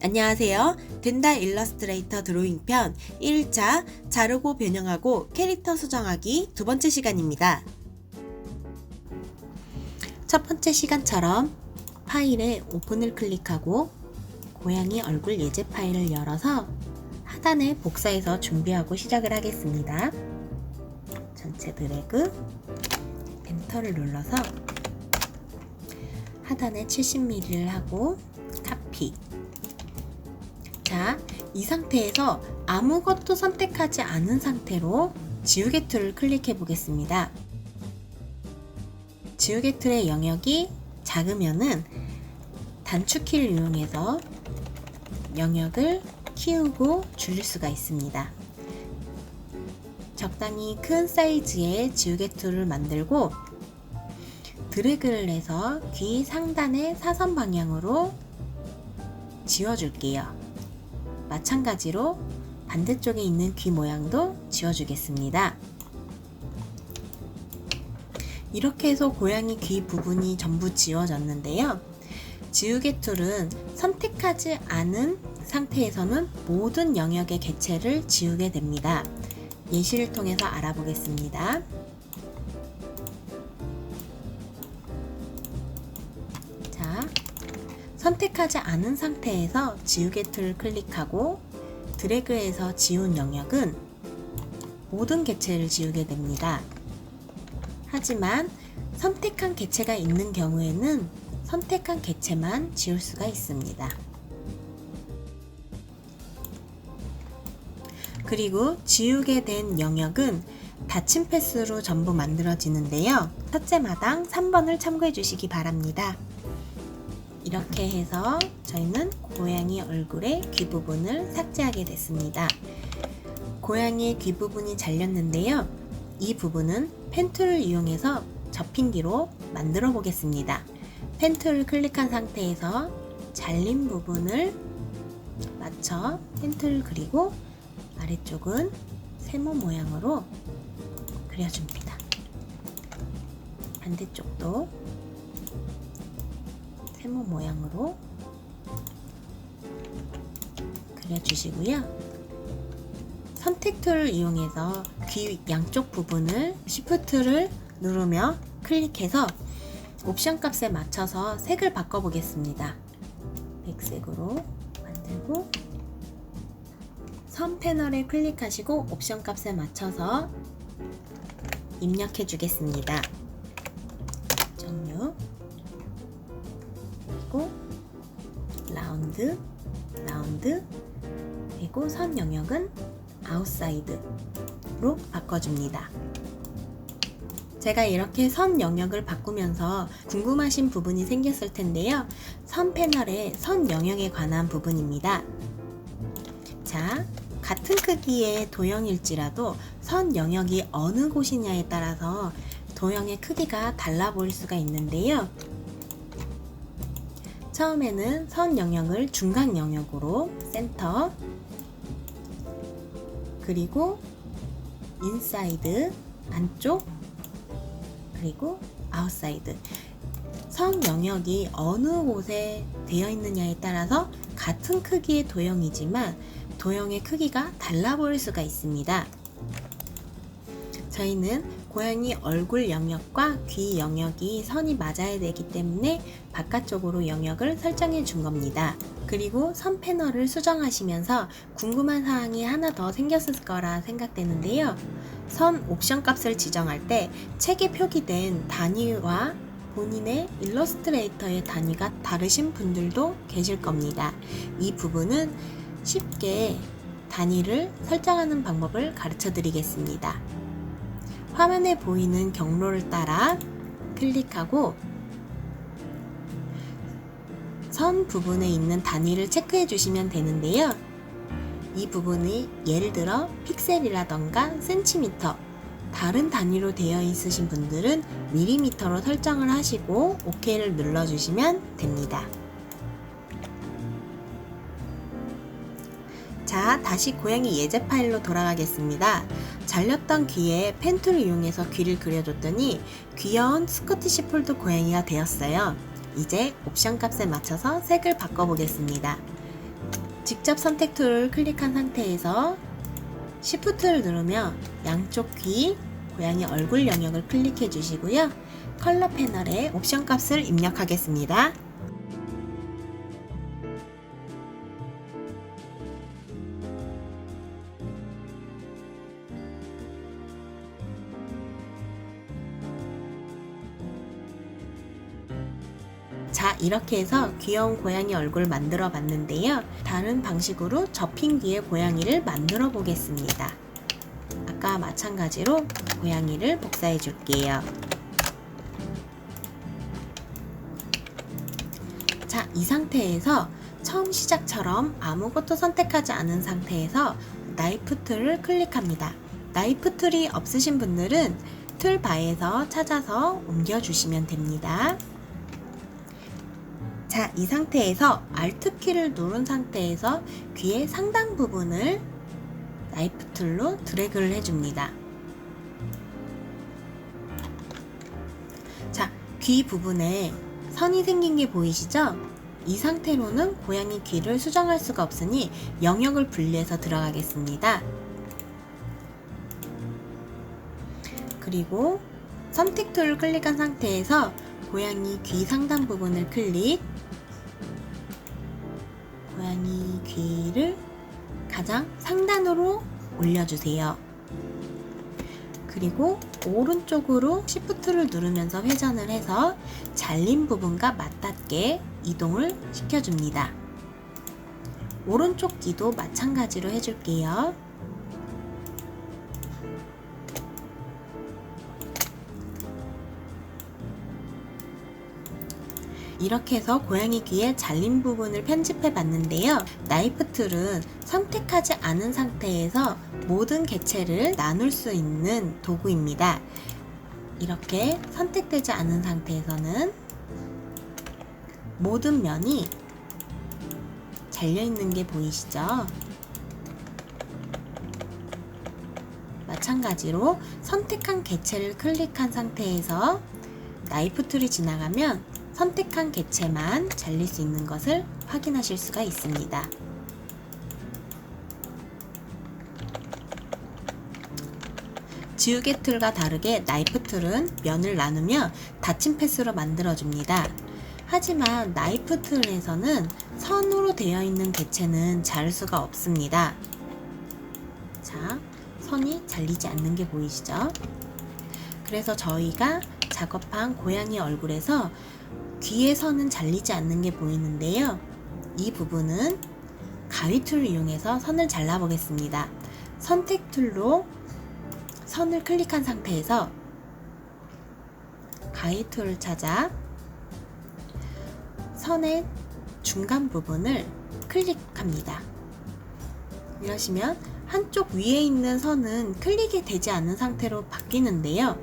안녕하세요. 된다 일러스트레이터 드로잉 편 1차 자르고 변형하고 캐릭터 수정하기 두 번째 시간입니다. 첫 번째 시간처럼 파일에 오픈을 클릭하고 고양이 얼굴 예제 파일을 열어서 하단에 복사해서 준비하고 시작을 하겠습니다. 전체 드래그 엔터를 눌러서 하단에 70mm를 하고 카피 자, 이 상태에서 아무것도 선택하지 않은 상태로 지우개 툴을 클릭해 보겠습니다. 지우개 툴의 영역이 작으면은 단축키를 이용해서 영역을 키우고 줄일 수가 있습니다. 적당히 큰 사이즈의 지우개 툴을 만들고 드래그를 해서 귀 상단의 사선 방향으로 지워줄게요. 마찬가지로 반대쪽에 있는 귀 모양도 지워주겠습니다. 이렇게 해서 고양이 귀 부분이 전부 지워졌는데요. 지우개 툴은 선택하지 않은 상태에서는 모든 영역의 개체를 지우게 됩니다. 예시를 통해서 알아보겠습니다. 선택하지 않은 상태에서 지우개 툴을 클릭하고 드래그해서 지운 영역은 모든 개체를 지우게 됩니다. 하지만 선택한 개체가 있는 경우에는 선택한 개체만 지울 수가 있습니다. 그리고 지우게 된 영역은 닫힌 패스로 전부 만들어지는데요. 첫째 마당 3번을 참고해 주시기 바랍니다. 이렇게 해서 저희는 고양이 얼굴의 귀 부분을 삭제하게 됐습니다. 고양이의 귀 부분이 잘렸는데요. 이 부분은 펜툴을 이용해서 접힌 뒤로 만들어 보겠습니다. 펜툴을 클릭한 상태에서 잘린 부분을 맞춰 펜툴을 그리고 아래쪽은 세모 모양으로 그려줍니다. 반대쪽도 세모 모양으로 그려주시고요. 선택 툴을 이용해서 귀 양쪽 부분을 Shift를 누르며 클릭해서 옵션 값에 맞춰서 색을 바꿔보겠습니다. 백색으로 만들고 선 패널에 클릭하시고 옵션 값에 맞춰서 입력해 주겠습니다. 라운드 라운드 그리고 선 영역은 아웃사이드로 바꿔줍니다. 제가 이렇게 선 영역을 바꾸면서 궁금하신 부분이 생겼을 텐데요. 선 패널의 선 영역에 관한 부분입니다. 자, 같은 크기의 도형일지라도 선 영역이 어느 곳이냐에 따라서 도형의 크기가 달라 보일 수가 있는데요. 처음에는 선 영역을 중간 영역으로 센터 그리고 인사이드 안쪽 그리고 아웃사이드 선 영역이 어느 곳에 되어 있느냐에 따라서 같은 크기의 도형이지만 도형의 크기가 달라 보일 수가 있습니다. 저희는 고양이 얼굴 영역과 귀 영역이 선이 맞아야 되기 때문에 바깥쪽으로 영역을 설정해 준 겁니다. 그리고 선 패널을 수정하시면서 궁금한 사항이 하나 더 생겼을 거라 생각되는데요. 선 옵션 값을 지정할 때 책에 표기된 단위와 본인의 일러스트레이터의 단위가 다르신 분들도 계실 겁니다. 이 부분은 쉽게 단위를 설정하는 방법을 가르쳐 드리겠습니다. 화면에 보이는 경로를 따라 클릭하고 선 부분에 있는 단위를 체크해 주시면 되는데요. 이 부분이 예를 들어 픽셀이라던가 센티미터 다른 단위로 되어 있으신 분들은 밀리미터로 설정을 하시고 OK를 눌러주시면 됩니다. 자, 다시 고양이 예제 파일로 돌아가겠습니다. 잘렸던 귀에 펜툴을 이용해서 귀를 그려줬더니 귀여운 스코티시 폴드 고양이가 되었어요. 이제 옵션 값에 맞춰서 색을 바꿔보겠습니다. 직접 선택 툴을 클릭한 상태에서 Shift를 누르며 양쪽 귀, 고양이 얼굴 영역을 클릭해 주시고요. 컬러 패널에 옵션 값을 입력하겠습니다. 자, 이렇게 해서 귀여운 고양이 얼굴 만들어 봤는데요. 다른 방식으로 접힌 귀의 고양이를 만들어 보겠습니다. 아까 마찬가지로 고양이를 복사해 줄게요. 자, 이 상태에서 처음 시작처럼 아무것도 선택하지 않은 상태에서 나이프 툴을 클릭합니다. 나이프 툴이 없으신 분들은 툴바에서 찾아서 옮겨주시면 됩니다. 자, 이 상태에서 Alt 키를 누른 상태에서 귀의 상당 부분을 나이프 툴로 드래그를 해줍니다. 자, 귀 부분에 선이 생긴 게 보이시죠? 이 상태로는 고양이 귀를 수정할 수가 없으니 영역을 분리해서 들어가겠습니다. 그리고 선택 툴을 클릭한 상태에서 고양이 귀 상단 부분을 클릭 고양이 귀를 가장 상단으로 올려주세요. 그리고 오른쪽으로 Shift를 누르면서 회전을 해서 잘린 부분과 맞닿게 이동을 시켜줍니다. 오른쪽 귀도 마찬가지로 해줄게요. 이렇게 해서 고양이 귀의 잘린 부분을 편집해 봤는데요. 나이프 툴은 선택하지 않은 상태에서 모든 개체를 나눌 수 있는 도구입니다. 이렇게 선택되지 않은 상태에서는 모든 면이 잘려 있는 게 보이시죠? 마찬가지로 선택한 개체를 클릭한 상태에서 나이프 툴이 지나가면 선택한 개체만 잘릴 수 있는 것을 확인하실 수가 있습니다. 지우개 툴과 다르게 나이프 툴은 면을 나누며 닫힌 패스로 만들어줍니다. 하지만 나이프 툴에서는 선으로 되어 있는 개체는 자를 수가 없습니다. 자, 선이 잘리지 않는 게 보이시죠? 그래서 저희가 작업한 고양이 얼굴에서 선은 잘리지 않는 게 보이는데요. 이 부분은 가위 툴을 이용해서 선을 잘라 보겠습니다. 선택 툴로 선을 클릭한 상태에서 가위 툴을 찾아 선의 중간 부분을 클릭합니다. 이러시면 한쪽 위에 있는 선은 클릭이 되지 않은 상태로 바뀌는데요.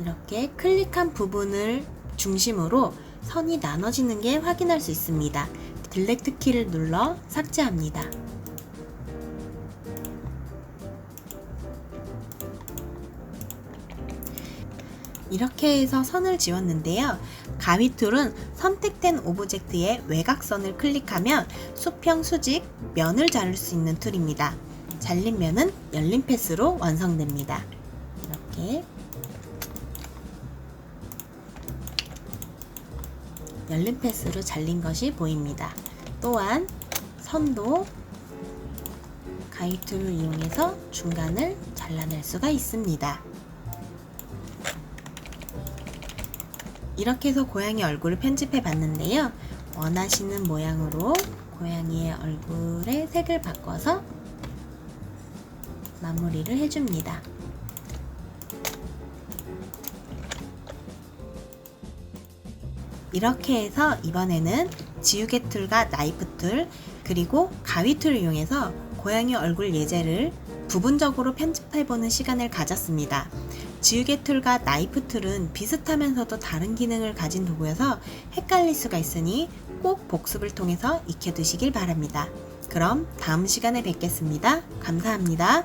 이렇게 클릭한 부분을 중심으로 선이 나눠지는 게 확인할 수 있습니다. 딜렉트 키를 눌러 삭제합니다. 이렇게 해서 선을 지웠는데요. 가위 툴은 선택된 오브젝트의 외곽선을 클릭하면 수평, 수직, 면을 자를 수 있는 툴입니다. 잘린 면은 열린 패스로 완성됩니다. 이렇게 열린 패스로 잘린 것이 보입니다. 또한 선도 가위툴을 이용해서 중간을 잘라낼 수가 있습니다. 이렇게 해서 고양이 얼굴을 편집해 봤는데요. 원하시는 모양으로 고양이의 얼굴에 색을 바꿔서 마무리를 해줍니다. 이렇게 해서 이번에는 지우개 툴과 나이프 툴 그리고 가위 툴을 이용해서 고양이 얼굴 예제를 부분적으로 편집해보는 시간을 가졌습니다. 지우개 툴과 나이프 툴은 비슷하면서도 다른 기능을 가진 도구여서 헷갈릴 수가 있으니 꼭 복습을 통해서 익혀두시길 바랍니다. 그럼 다음 시간에 뵙겠습니다. 감사합니다.